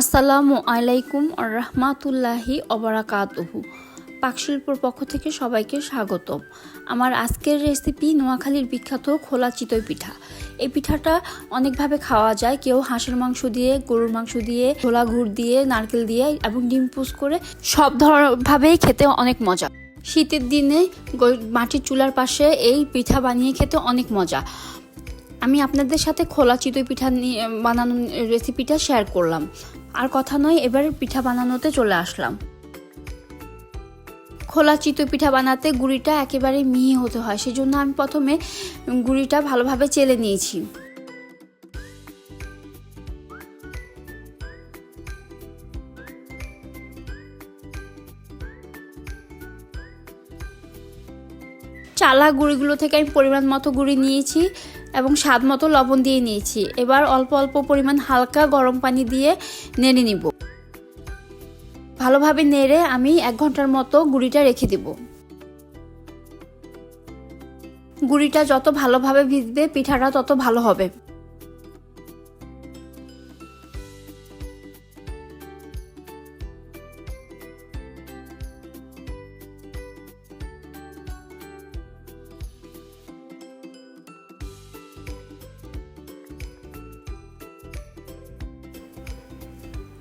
আসসালামু আলাইকুম রহমাতুল্লাহি অবরাকাতহু পাকশিল্পর পক্ষ থেকে সবাইকে স্বাগতম। আমার আজকের রেসিপি নোয়াখালীর বিখ্যাত খোলা চিতই পিঠা। এই পিঠাটা অনেকভাবে খাওয়া যায়। কেউ হাঁসের মাংস দিয়ে, গরুর মাংস দিয়ে, ছোলা গুড় দিয়ে, নারকেল দিয়ে এবং ডিম পুষ করে সব ধরভাবেই খেতে অনেক মজা। শীতের দিনে মাটির চুলার পাশে এই পিঠা বানিয়ে খেতে অনেক মজা। আমি আপনাদের সাথে খোলা চিতই পিঠা নিয়ে, বানানোর রেসিপিটা শেয়ার করলাম। আর কথা নয়, এবার পিঠা বানানোতে চলে আসলাম। খোলা চিতই পিঠা বানাতে গুঁড়িটা একেবারে মিহি হতে হয়, সেজন্য আমি প্রথমে গুঁড়িটা ভালোভাবে চেলে নিয়েছি। চালা গুঁড়িগুলো থেকে আমি পরিমাণ মতো গুঁড়ি নিয়েছি। এবং স্বাদ মতো লবণ দিয়ে নিয়েছি। এবার অল্প অল্প পরিমাণ হালকা গরম পানি দিয়ে নেড়ে নিব। ভালোভাবে নেড়ে আমি এক ঘণ্টার মতো গুড়িটা রেখে দেব। গুড়িটা যত ভালোভাবে ভিজবে, পিঠাটা তত ভালো হবে।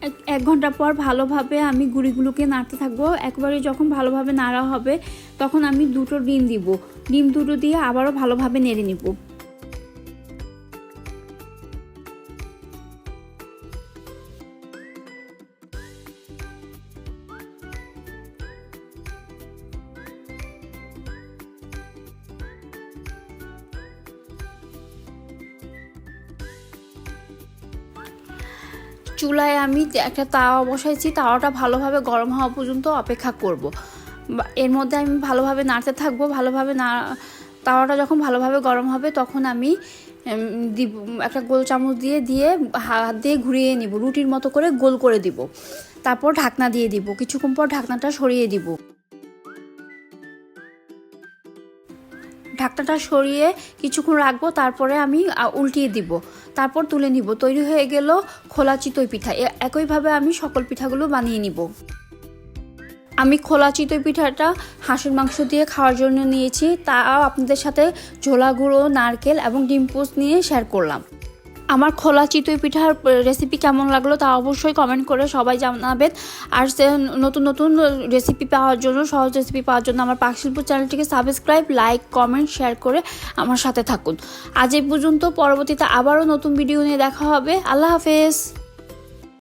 এক- ঘণ্টা পর ভালোভাবে আমি গুঁড়িগুলোকে নাড়তে থাকব। একবারে যখন ভালোভাবে নাড়া হবে, তখন আমি দুটো ডিম দিব। ডিম দুটো দিয়ে আবারও ভালোভাবে নেড়ে নিব। চুলায় আমি একটা তাওয়া বসাইছি, তাওয়াটা ভালোভাবে গরম হওয়া পর্যন্ত অপেক্ষা করব। এর মধ্যে আমি ভালোভাবে নাড়তে থাকব, ভালোভাবে না, তাওয়াটা যখন ভালোভাবে গরম হবে তখন আমি দিব, একটা গোল চামচ দিয়ে দিয়ে হাত দিয়ে ঘুরিয়ে নিব, রুটির মতো করে গোল করে দিব। তারপর ঢাকনা দিয়ে দিব, কিছুক্ষণ পর ঢাকনাটা সরিয়ে দিব। ঢাকনাটা সরিয়ে কিছুক্ষণ রাখব, তারপরে আমি উল্টিয়ে দিব। তারপর তুলে নিব। তৈরি হয়ে গেল খোলা চিতই পিঠা। একইভাবে আমি সকল পিঠাগুলো বানিয়ে নিব। আমি খোলা চিতই পিঠাটা হাঁসের মাংস দিয়ে খাওয়ার জন্য নিয়েছি। তাও আপনাদের সাথে ঝোলা গুঁড়ো, নারকেল এবং ডিম পোস্ট নিয়ে শেয়ার করলাম। আমার খোলা চিতই পিঠার রেসিপি কেমন লাগল তা অবশ্যই কমেন্ট করে সবাই জানাবেন। আর সে নতুন নতুন রেসিপি পাওয়ার জন্য, সহজ রেসিপি পাওয়ার জন্য আমার পাকশিল্প চ্যানেলটিকে সাবস্ক্রাইব লাইক কমেন্ট শেয়ার করে আমার সাথে থাকুন। আজ এই পর্যন্ত, পরবর্তীতে আবারও নতুন ভিডিও নিয়ে দেখা হবে। আল্লাহ হাফেজ।